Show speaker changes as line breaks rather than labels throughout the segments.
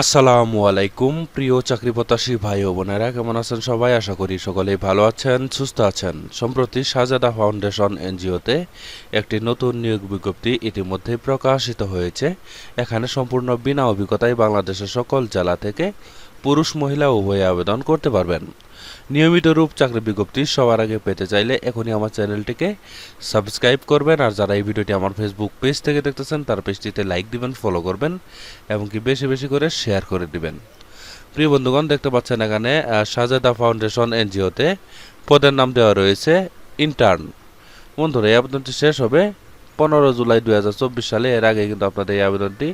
আসসালামু আলাইকুম, প্রিয় চাকরি প্রত্যাশী ভাই ও বোনেরা, কেমন আছেন সবাই? আশা করি সকলেই ভালো আছেন, সুস্থ আছেন। সম্প্রতি সাজাদা ফাউন্ডেশন এনজিওতে একটি নতুন নিয়োগ বিজ্ঞপ্তি ইতিমধ্যে প্রকাশিত হয়েছে। এখানে সম্পূর্ণ বিনা অভিজ্ঞতায় বাংলাদেশের সকল জেলা থেকে পুরুষ, মহিলা উভয়ে আবেদন করতে পারবেন। নিয়মিত রূপ চাকরি বিজ্ঞপ্তি সবার আগে পেতে চাইলে এখনই আমার চ্যানেলটিকে সাবস্ক্রাইব করবেন। আর যারা এই ভিডিওটি আমার ফেসবুক পেজ থেকে দেখতেছেন, তার পেজটিতে লাইক দিবেন ফলো করবেন এবং কি বেশি বেশি করে শেয়ার করে দিবেন। প্রিয় বন্ধুগণ, দেখতে পাচ্ছেন এখানে সাজেদা ফাউন্ডেশন এনজিওতে পদের নাম দেওয়া রয়েছে ইন্টার্ন। বন্ধুরা, এই আবেদনটি শেষ হবে। পনেরো জুলাই দুই হাজার চব্বিশ সালে এর আগে কিন্তু আপনাদের এই আবেদনটি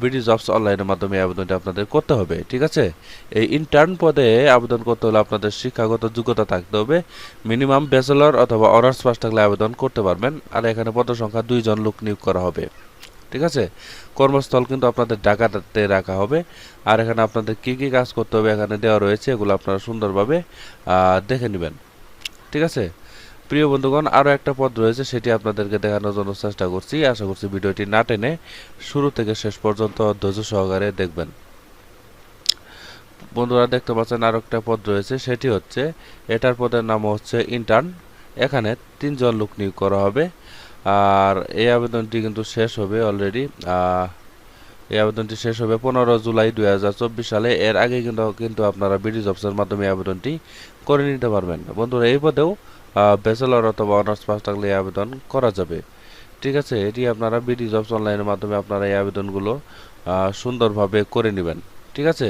বিডি জবস অনলাইনের মাধ্যমে আবেদনটি আপনাদের করতে হবে, ঠিক আছে? এই ইন্টার্ন পদে আবেদন করতে হলে আপনাদের শিক্ষাগত যোগ্যতা থাকতে হবে মিনিমাম ব্যাচেলর অথবা অনার্স পাস থাকলে আবেদন করতে পারবেন, আর এখানে পদ সংখ্যা দুইজন লোক নিয়োগ করা হবে, ঠিক আছে? কর্মস্থল কিন্তু আপনাদের ঢাকাতে রাখা হবে, আর এখানে আপনাদের কি কি কাজ করতে হবে এখানে দেওয়া রয়েছে, এগুলো আপনারা সুন্দরভাবে দেখে নেবেন, ঠিক আছে? প্রিয় বন্ধুগণ আরও একটা পদ রয়েছে, সেটি আপনাদেরকে দেখানোর জন্য চেষ্টা করছি। আশা করছি ভিডিওটি না টেনে শুরু থেকে শেষ পর্যন্ত ধৈর্য সহকারে দেখবেন। বন্ধুরা, দেখতে পাচ্ছেন আরও একটা পদ রয়েছে, সেটি হচ্ছে, এটার পদের নাম হচ্ছে ইন্টার্ন এখানে তিনজন লোক নিয়োগ করা হবে। আর এই আবেদনটি কিন্তু শেষ হবে অলরেডি এই আবেদনটি শেষ হবে পনেরো জুলাই দুই হাজার চব্বিশ সালে। এর আগে কিন্তু কিন্তু আপনারা বিডি জবসের মাধ্যমে আবেদনটি করে নিতে পারবেন। বন্ধুরা, এই পদেও ব্যাচেলর অথবা অনার্স পাস থাকলে এই আবেদন করা যাবে। ঠিক আছে, এটি আপনারা বিডি জবস অনলাইনের মাধ্যমে আপনারা এই আবেদনগুলো সুন্দরভাবে করে নেবেন। ঠিক আছে?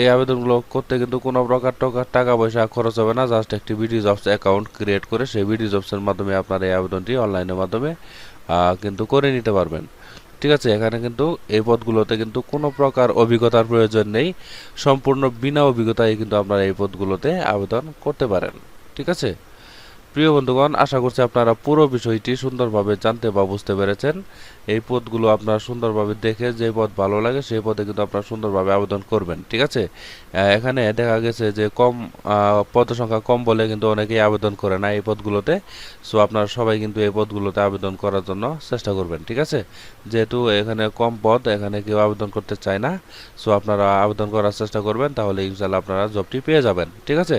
এই আবেদনগুলো করতে কিন্তু কোনো প্রকার টাকা টাকা পয়সা খরচ হবে না জাস্ট একটি বিডি জবস অ্যাকাউন্ট ক্রিয়েট করে সেই বিডি জবসের মাধ্যমে আপনারা এই আবেদনটি অনলাইনের মাধ্যমে কিন্তু করে নিতে পারবেন। ঠিক আছে, এখানে কিন্তু এই পদগুলোতে কিন্তু কোনো প্রকার অভিজ্ঞতার প্রয়োজন নেই। সম্পূর্ণ বিনা অভিজ্ঞতায় কিন্তু আপনারা এই পদগুলোতে আবেদন করতে পারেন। ঠিক আছে? প্রিয় বন্ধুগণ, আশা করছি আপনারা পুরো বিষয়টি সুন্দরভাবে জানতে বা বুঝতে পেরেছেন। এই পদগুলো আপনারা সুন্দরভাবে দেখে যে পদ ভালো লাগে, সেই পদে কিন্তু আপনারা সুন্দরভাবে আবেদন করবেন, ঠিক আছে? এখানে দেখা গেছে যে কম পদ সংখ্যা কম বলে কিন্তু অনেকেই আবেদন করে না এই পদগুলোতে। সো আপনারা সবাই কিন্তু এই পদগুলোতে আবেদন করার জন্য চেষ্টা করবেন, ঠিক আছে? যেহেতু এখানে কম পদ, এখানে কেউ আবেদন করতে চায় না। সো আপনারা আবেদন করার চেষ্টা করবেন, তাহলে ইনশাল্লাহ আপনারা জবটি পেয়ে যাবেন, ঠিক আছে?